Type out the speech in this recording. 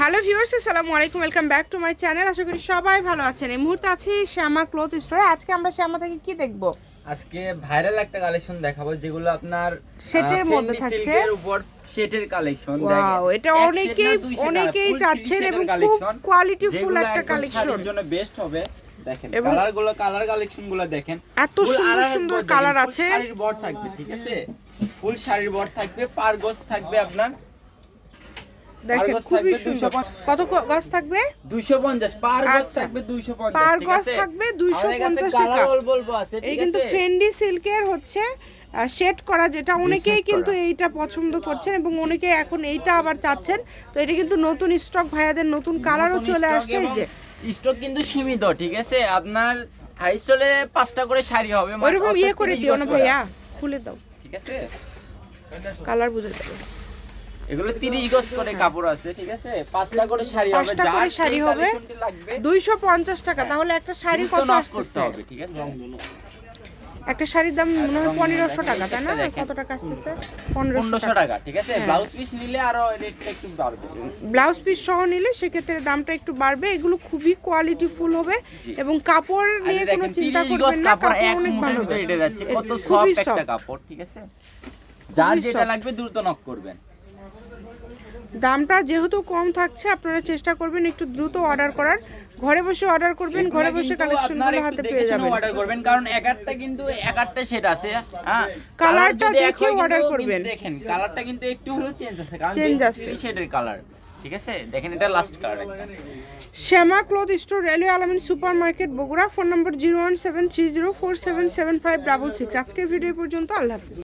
Hello viewers আসসালামু আলাইকুম welcome back to my channel. আশা করি সবাই ভালো আছেন। এই মুহূর্তে আছি শ্যামা ক্লথ স্টোরে। আজকে আমরা শ্যামা থেকে কি দেখব? আজকে ভাইরাল একটা কালেকশন দেখাবো যেগুলো আপনার সেটের মধ্যে থাকছে। উপর সেটের কালেকশন ওয়াও এটা অনেকেই অনেকেই চাচ্ছেন এবং খুব কোয়ালিটি ফুল একটা কালেকশন। জন্য বেস্ট হবে। দেখেন কালারগুলো কালার কালেকশনগুলো দেখেন। এত সুন্দর সুন্দর কালার আছে। শাড়ির বর থাকবে ঠিক আছে? ফুল শাড়ির বর থাকবে পারগস থাকবে আপনার দেখেন খুবই সুন্দর। কত গজ থাকবে? 250 পার গজ আচ্ছা। থাকবে 250 পার গজ থাকবে 250 টাকা। আছে এই কিন্তু ফ্রেন্ডি সিল্কের হচ্ছে শেড করা যেটা অনেকেই কিন্তু এইটা পছন্দ করছেন এবং অনেকে এখন এইটা আবার চাচ্ছেন। তো এটা কিন্তু নতুন স্টক ভাইয়াদের নতুন কালারও চলে আসছে যে। স্টক কিন্তু সীমিত ঠিক আছে? আপনার পাঁচটা করে শাড়ি হবে মাত্র ওইরকম ইয়ে করে 30 দিও না ভাইয়া খুলে দাও। ঠিক আছে? কালার বুঝে যাবে। এগুলো 30 গজ করে কাপড় আছে ঠিক আছে? পাঁচটা করে শাড়ি হবে পাঁচটা করে শাড়ি হবে। collectionটি লাগবে। দুইশো পঞ্চাশ টাকা। তাহলে একটা শাড়ি কত knock আসতেছে? হবে ঠিক আছে? একটা শাড়ির দাম মনে হয় পনেরোশো টাকা তাই না? কত টাকা আসতেছে? পনেরোশো টাকা। ঠিক আছে? হ্যাঁ। ব্লাউজ পিস নিলে আরও রেটটা একটু বাড়বে। ব্লাউজ পিস সহ নিলে সেক্ষেত্রে দামটা একটু বাড়বে। এগুলো খুবই কোয়ালিটি ফুল হবে এবং কাপড় নিয়ে কোনো চিন্তা করবেন না কাপড় অনেক ভালো হবে। কত সফট একটা কাপড় ঠিক আছে? যার যেটা লাগবে দ্রুত নক করবেন। দামটা যেহেতু কম থাকছে আপনারা চেষ্টা করবেন একটু দ্রুত অর্ডার করার। ঘরে বসে অর্ডার করবেন ঘরে বসে কালেকশনগুলো হাতে পেয়ে যাবেন। অর্ডার করবেন কারণ এক একটা কিন্তু এক একটা সেট আছে হ্যাঁ? কালারটা দেখে কিন্তু করবেন। দেখেন কালারটা কিন্তু একটু হলেও চেঞ্জ আছে কারণ Change আছে। শেডের কালার ঠিক আছে? দেখেন এটা লাস্ট কালার একটা। Shyama cloth store railway Alamin super market Bogura phone number zero one seven three zero four seven seven five double six আজকের ভিডিও পর্যন্ত আল্লাহ হাফিজ।